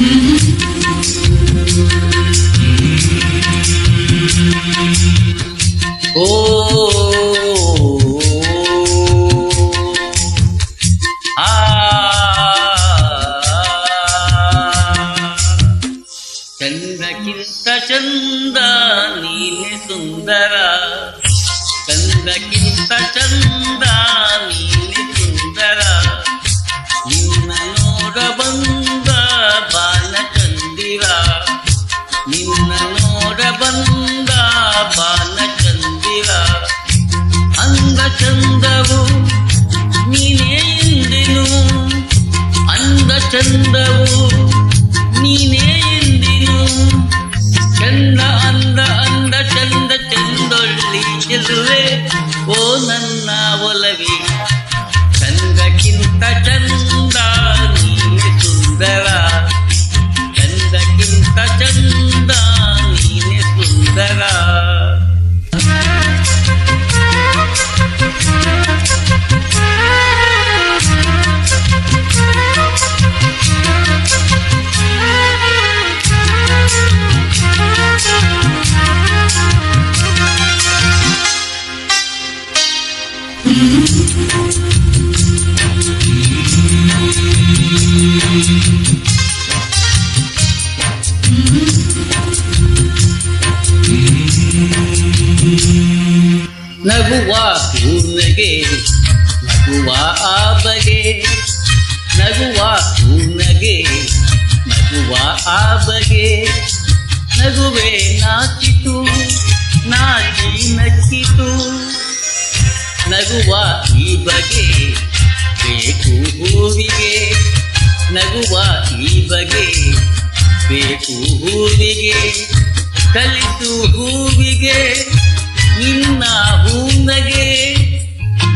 Mm-hmm. ಓ ಆ ಚಂದಕ್ಕಿಂತ ಚಂದ ನೀನೆ ಸುಂದರ. ಚಂದಕ್ಕಿಂತ ಚಂದ ಚಂದವು ನೀನೇ ಎಂದೆನು ಚಂದ ಅಂದ ಅಂದ ಚಂದ ಚಂದೊಳ್ಳಿ ಚೆಲುವೆ ಓ ನನ್ನ ಒಲವಿ ನಗುವ ಕೂನಗೆ ನಗುವ ಆ ಬಗೆ ನಗುವ ಕೂನಗೆ ನಗುವ ಆ ಬಗೆ ನಗುವೆ ನಾಚಿತು, ನಾಚಿ ನಕ್ಕಿತು. ನಗುವ ಈ ಬಗೆ ಬೇಕು ಹೂವಿಗೆ. ನಗುವ ಈ ಬಗೆ ಬೇಕು ಹೂವಿಗೆ. ಕಲಿತು ಹೂವಿಗೆ. ನಿನ್ನ ಹೂನಗೆ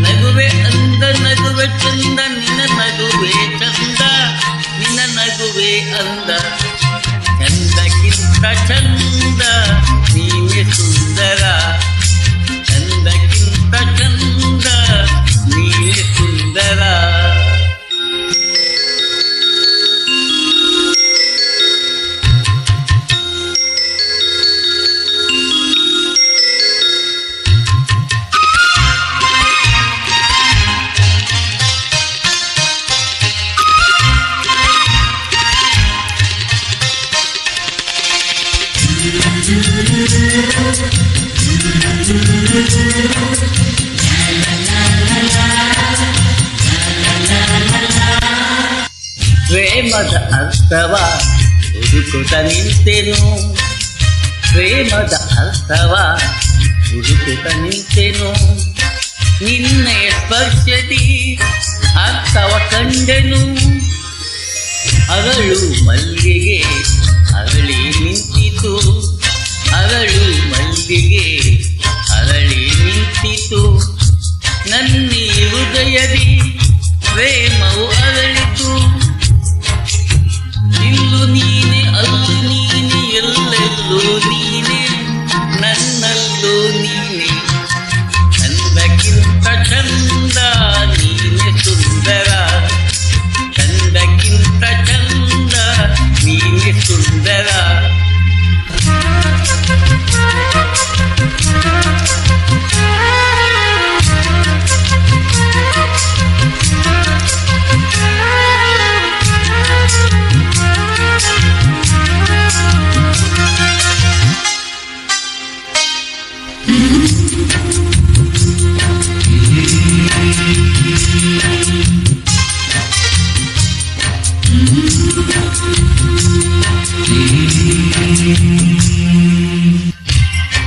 ನಗುವೆ ಅಂದ, ನಗುವೆ ಚಂದ, ನಿನ್ನ ನಗುವೆ ಚಂದ, ನಿನ್ನ ನಗುವೆ ಅಂದ. ಚಂದಕ್ಕಿಂತ ಚಂದ ನೀನೆ ಸುಂದರ. ಪ್ರೇಮದ ಅರ್ಥವ ಹುಡುಕುತ್ತ ನಿಂತೆನು. ಪ್ರೇಮದ ಅರ್ಥವ ಹುಡುಕುತ್ತ ನಿಂತೆನು. ನಿನ್ನೆ ಸ್ಪರ್ಶದಿ ಅರ್ಥವ ಕಂಡೆನು. ಅರಳು ಮಲ್ಲಿಗೆ ನನ್ನಿ ಹೃದಯದಿ ಪ್ರೇಮವು ಅರಳಿತು. ಇಲ್ಲು ನೀನೆ, ಅಲ್ಲು ನೀನೆ, ಎಲ್ಲೆಲ್ಲೂ ನೀನೆ, ನನ್ನಲ್ಲೂ ನೀನೆ. ಚಂದಕ್ಕಿಂತ ಚಂದ, ನೀನೆ ಸುಂದರ. ಚಂದಕ್ಕಿಂತ ಚಂದ, ನೀನೆ ಸುಂದರ.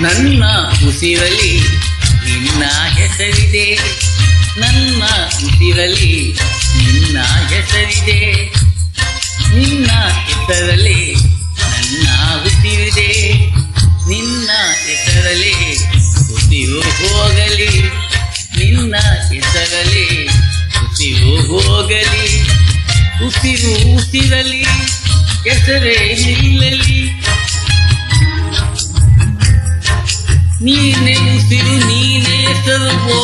ನನ್ನ ಉಸಿರಲಿ ನಿನ್ನ ಹೆಸರಿದೆ. ನನ್ನ ಉಸಿರಲಿ ನಿನ್ನ ಹೆಸರಿದೆ. ನಿನ್ನ ಹೆಸರಲಿ ನನ್ನ ಉಸಿರಿದೆ ನಿನ್ನ ಹೆಸರಲಿ ಉಸಿರು ಹೋಗಲಿ. ನಿನ್ನ ಹೆಸರಲಿ ಉಸಿರು ಹೋಗಲಿ. ಉಸಿರು ಉಸಿರಲಿ ಹೆಸರೇ ನಿಲ್ಲಲಿ. ನೀನೆ ಉಸಿರು ನೀನೆ ಹೆಸರು ಓ